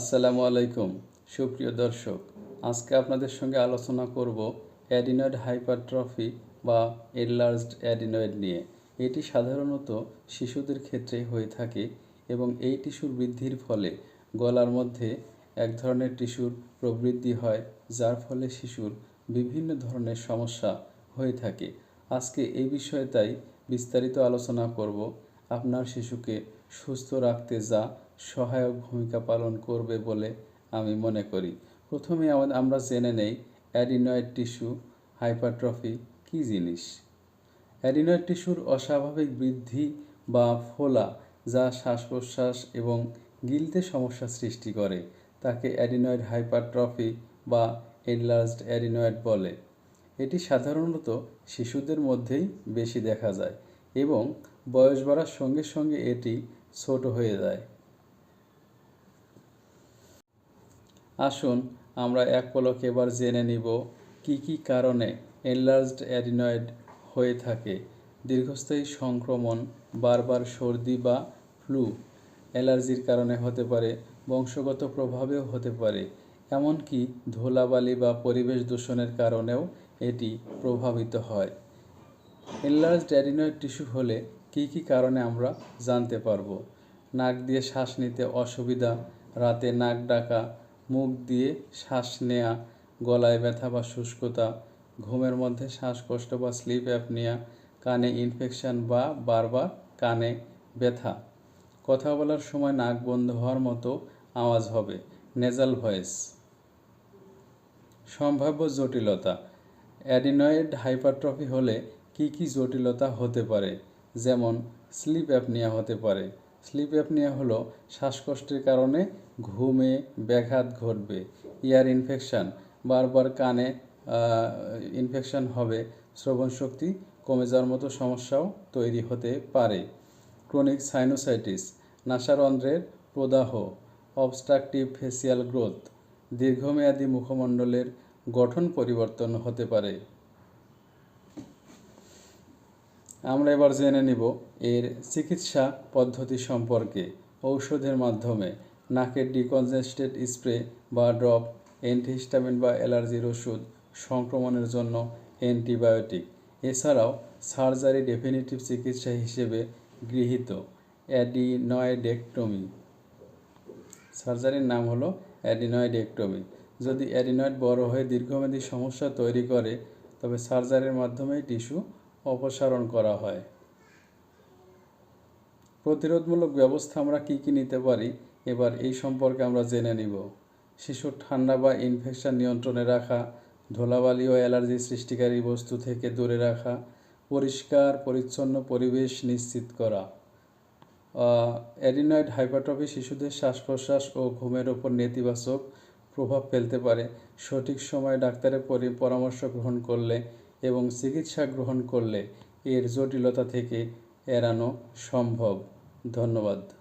আসসালামু আলাইকুম। সুপ্রিয় দর্শক, আজকে আপনাদের সঙ্গে আলোচনা করব অ্যাডিনয়েড হাইপারট্রফি বা এনলার্জড অ্যাডিনয়েড নিয়ে। এটি সাধারণত শিশুদের ক্ষেত্রে হয়ে থাকে এবং এই টিস্যুর বৃদ্ধির ফলে গলার মধ্যে এক ধরনের টিস্যুর প্রবৃদ্ধি হয়, যার ফলে শিশুর বিভিন্ন ধরনের সমস্যা হয়ে থাকে। আজকে এই বিষয়ে তাই বিস্তারিত আলোচনা করব। আপনার শিশুকে সুস্থ রাখতে যা সহায়ক ভূমিকা পালন করবে বলে আমি মনে করি। প্রথমে আমরা জেনে নেই, অ্যাডিনয়েড টিস্যু, হাইপারট্রফি কী জিনিস? অ্যাডিনয়েড টিস্যুর অস্বাভাবিক বৃদ্ধি বা ফোলা যা শ্বাস প্রশ্বাস এবং গিলতে সমস্যা সৃষ্টি করে, তাকে অ্যাডিনয়েড হাইপারট্রফি বা এনলার্জড অ্যাডিনয়েড বলে। এটি সাধারণত শিশুদের মধ্যেই বেশি দেখা যায় এবং বয়স বাড়ার সঙ্গে সঙ্গে এটি ছোট হয়ে যায়। আসুন, আমরা এক পলকে এবার জেনে নিব, কি কি কারণে এনলার্জড অ্যাডিনয়েড হয়ে থাকে। দীর্ঘস্থায়ী সংক্রমণ, বারবার সর্দি বা ফ্লু অ্যালার্জির কারণে হতে পারে, বংশগত প্রভাবেও হতে পারে, এমনকি ধুলাবালি বা পরিবেশ দূষণের কারণেও এটি প্রভাবিত হয়। এনলার্জড অ্যাডিনয়েড টিস্যু হলে কী কী কারণে আমরা জানতে পারব? নাক দিয়ে শ্বাস নিতে অসুবিধা, রাতে নাক ডাকা, মুখ দিয়ে শ্বাস নেয়া, গলায় ব্যথা বা শুষ্কতা, ঘুমের মধ্যে শ্বাসকষ্ট বা স্লিপ অ্যাপনিয়া, কানে ইনফেকশন বা বারবার কানে ব্যথা। কথা বলার সময় নাক বন্ধ হওয়ার মতো আওয়াজ হবে। নেজাল ভয়েস সম্ভাব্য জটিলতা। অ্যাডিনয়েড হাইপারট্রফি হলে কি কি জটিলতা হতে পারে? যেমন স্লিপ অ্যাপনিয়া হতে পারে। স্লিপ অ্যাপনিয়া হলো শ্বাসকষ্টের কারণে ঘুমে ব্যাঘাত ঘটবে, ইয়ার ইনফেকশান বারবার কানে ইনফেকশান হবে, শ্রবণ শক্তি কমে যাওয়ার মতো সমস্যাও তৈরি হতে পারে। ক্রনিক সাইনোসাইটিস নাসারন্ধ্রের প্রদাহ অবস্ট্রাকটিভ ফেসিয়াল গ্রোথ দীর্ঘমেয়াদী মুখমণ্ডলের গঠন পরিবর্তন হতে পারে। আমরা এবার জেনে নিব এর চিকিৎসা পদ্ধতি সম্পর্কে। ঔষধের মাধ্যমে নাকের ডিকনজেস্টেড স্প্রে বা ড্রপ, অ্যান্টিহিস্টামিন বা অ্যালার্জির ওষুধ সংক্রমণের জন্য অ্যান্টিবায়োটিক। এছাড়াও সার্জারি ডেফিনিটিভ চিকিৎসা হিসেবে গৃহীত অ্যাডিনয়েডেক্টমি। সার্জারির নাম হলো অ্যাডিনয়েডেক্টমি। যদি অ্যাডিনয়েড বড় হয়ে দীর্ঘমেয়াদী সমস্যা তৈরি করে, তবে সার্জারির মাধ্যমেই টিস্যু অপসারণ করা হয়। প্রতিরোধমূলক ব্যবস্থা আমরা কি কি নিতে পারি? এবার এই সম্পর্কে আমরা জেনে নিব। শিশুর ঠান্ডা বা ইনফেকশন নিয়ন্ত্রণে রাখা, ধুলাবালি ও অ্যালার্জি সৃষ্টিকারী বস্তু থেকে দূরে রাখা, পরিষ্কার, পরিচ্ছন্ন পরিবেশ নিশ্চিত করা। অ্যাডিনয়েড হাইপারট্রফি শিশুদের শ্বাস প্রশ্বাস ও ঘুমের ওপর নেতিবাচক প্রভাব ফেলতে পারে। সঠিক সময়ে ডাক্তারের পরামর্শ গ্রহণ করলে এবং চিকিৎসা গ্রহণ করলে এর জটিলতা থেকে এড়ানো সম্ভব। ধন্যবাদ।